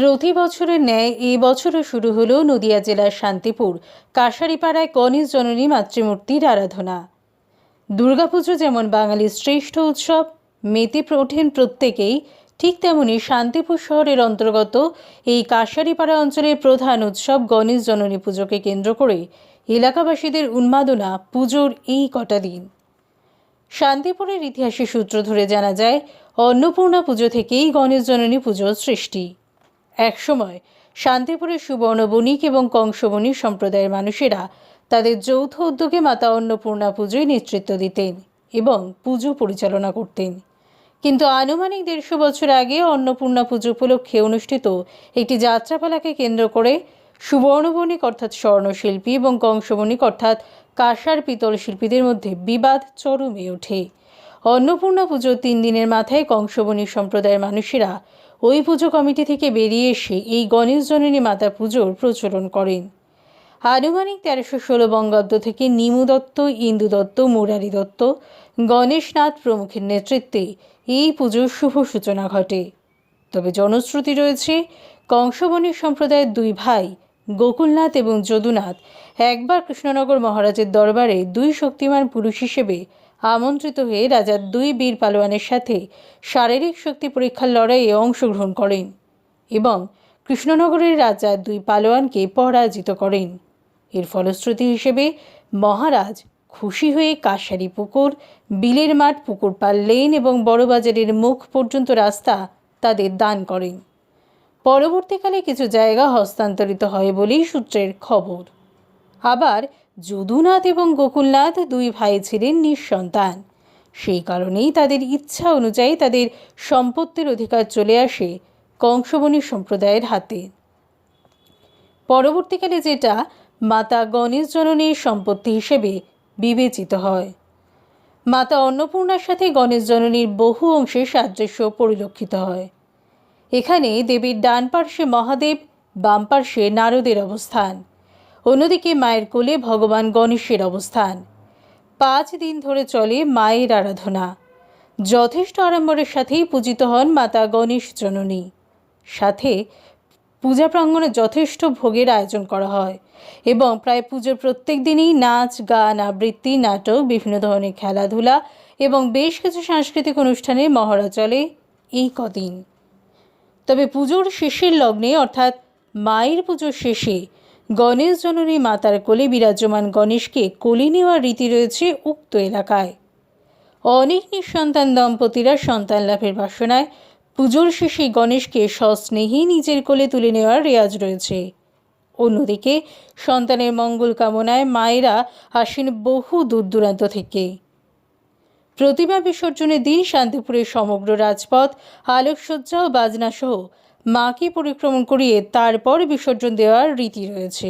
প্রতি বছরের ন্যায় এই বছরও শুরু হলো নদিয়া জেলার শান্তিপুর, কাশারিপাড়ায় গণেশ জননী মাতৃমূর্তির আরাধনা। দুর্গাপুজো যেমন বাঙালির শ্রেষ্ঠ উৎসব, মেতে ওঠেন প্রত্যেকেই, ঠিক তেমনি শান্তিপুর শহরের অন্তর্গত এই কাশারিপাড়া অঞ্চলের প্রধান উৎসব গণেশ জননী পুজোকে কেন্দ্র করে এলাকাবাসীদের উন্মাদনা পুজোর এই কটা দিন। শান্তিপুরের ইতিহাসের সূত্র ধরে জানা যায়, অন্নপূর্ণা পুজো থেকেই গণেশ জননী পুজোর সৃষ্টি। একসময় শান্তিপুরের সুবর্ণ বণিক এবং কংসবণিক সম্প্রদায়ের মানুষেরা তাদের যৌথ উদ্যোগে মাতা অন্নপূর্ণা পুজোয় নেতৃত্ব দিতেন এবং পুজো পরিচালনা করতেন। কিন্তু আনুমানিক দেড়শো বছর আগে অন্নপূর্ণা পুজো উপলক্ষে অনুষ্ঠিত একটি যাত্রাপালাকে কেন্দ্র করে সুবর্ণবণিক অর্থাৎ স্বর্ণশিল্পী এবং কংসবণিক অর্থাৎ কাঁসার পিতল শিল্পীদের মধ্যে বিবাদ চরমে ওঠে। অন্নপূর্ণা পুজোর তিন দিনের মাথায় কংসবণিক সম্প্রদায়ের মানুষেরা ওই পুজো কমিটি থেকে বেরিয়ে এসে এই গণেশ জননী মাতা পুজোর প্রচলন করেন। আনুমানিক তেরোশো ষোলো বঙ্গাব্দ থেকে নিমু দত্ত, ইন্দু দত্ত, মুরারি দত্ত, গণেশনাথ প্রমুখের নেতৃত্বে এই পুজোর শুভ সূচনা ঘটে। তবে জনশ্রুতি রয়েছে কংসবণী সম্প্রদায়ের দুই ভাই, গোকুলনাথ এবং যদুনাথ, একবার কৃষ্ণনগর মহারাজের দরবারে দুই শক্তিমান পুরুষ হিসেবে আমন্ত্রিত হয়ে রাজার দুই বীর পালোয়ানের সাথে শারীরিক শক্তি পরীক্ষার লড়াইয়ে অংশগ্রহণ করেন এবং কৃষ্ণনগরের রাজা দুই পালোয়ানকে পরাজিত করেন। এর ফলশ্রুতি হিসেবে মহারাজ খুশি হয়ে কাশারি পুকুর, বিলের মাঠ পুকুর পাল লেন এবং বড়বাজারের মুখ পর্যন্ত রাস্তা তাদের দান করেন। পরবর্তীকালে কিছু জায়গা হস্তান্তরিত হয় বলেই সূত্রের খবর। আবার যদুনাথ এবং গোকুলনাথ দুই ভাই ছিলেন নিঃসন্তান। সেই কারণেই তাদের ইচ্ছা অনুযায়ী তাদের সম্পত্তির অধিকার চলে আসে কংসবণী সম্প্রদায়ের হাতে। পরবর্তীকালে যেটা মাতা গণেশ জননীর সম্পত্তি হিসেবে বিবেচিত হয়। মাতা অন্নপূর্ণার সাথে গণেশ জননীর বহু অংশে সাদৃশ্য পরিলক্ষিত হয়। এখানে দেবীর ডান পার্শ্বে মহাদেব, বাম পার্শ্বে নারদের অবস্থান। অন্যদিকে মায়ের কোলে ভগবান গণেশের অবস্থান। পাঁচ দিন ধরে চলে মায়ের আরাধনা। যথেষ্ট আড়ম্বরের সাথেই পূজিত হন মাতা গণেশ জননী। সাথে পূজা প্রাঙ্গণে যথেষ্ট ভোগের আয়োজন করা হয় এবং প্রায় পুজোর প্রত্যেক দিনই নাচ, গান, আবৃত্তি, নাটক, বিভিন্ন ধরনের খেলাধুলা এবং বেশ কিছু সাংস্কৃতিক অনুষ্ঠানে মহড়া চলে এই কদিন। তবে পুজোর শেষের লগ্নে অর্থাৎ মায়ের পুজোর শেষে গণেশ জননী মাতার কোলে বিরাজমান গণেশকে কোলে নেওয়ার রীতি রয়েছে উক্ত এলাকায়। অনেক নিঃসন্তান দম্পতিরা সন্তান লাভের বাসনায় পুজোর শেষে গণেশকে সস্নেহী নিজের কোলে তুলে নেওয়ার রেয়াজ রয়েছে। অন্যদিকে সন্তানের মঙ্গল কামনায় মায়েরা আসেন বহু দূর দূরান্ত থেকে। প্রতিমা বিসর্জনের দিন শান্তিপুরের সমগ্র রাজপথ, আলোকসজ্জা ও বাজনা সহ মাকে পরিক্রমণ করিয়ে তারপর বিসর্জন দেওয়ার রীতি রয়েছে।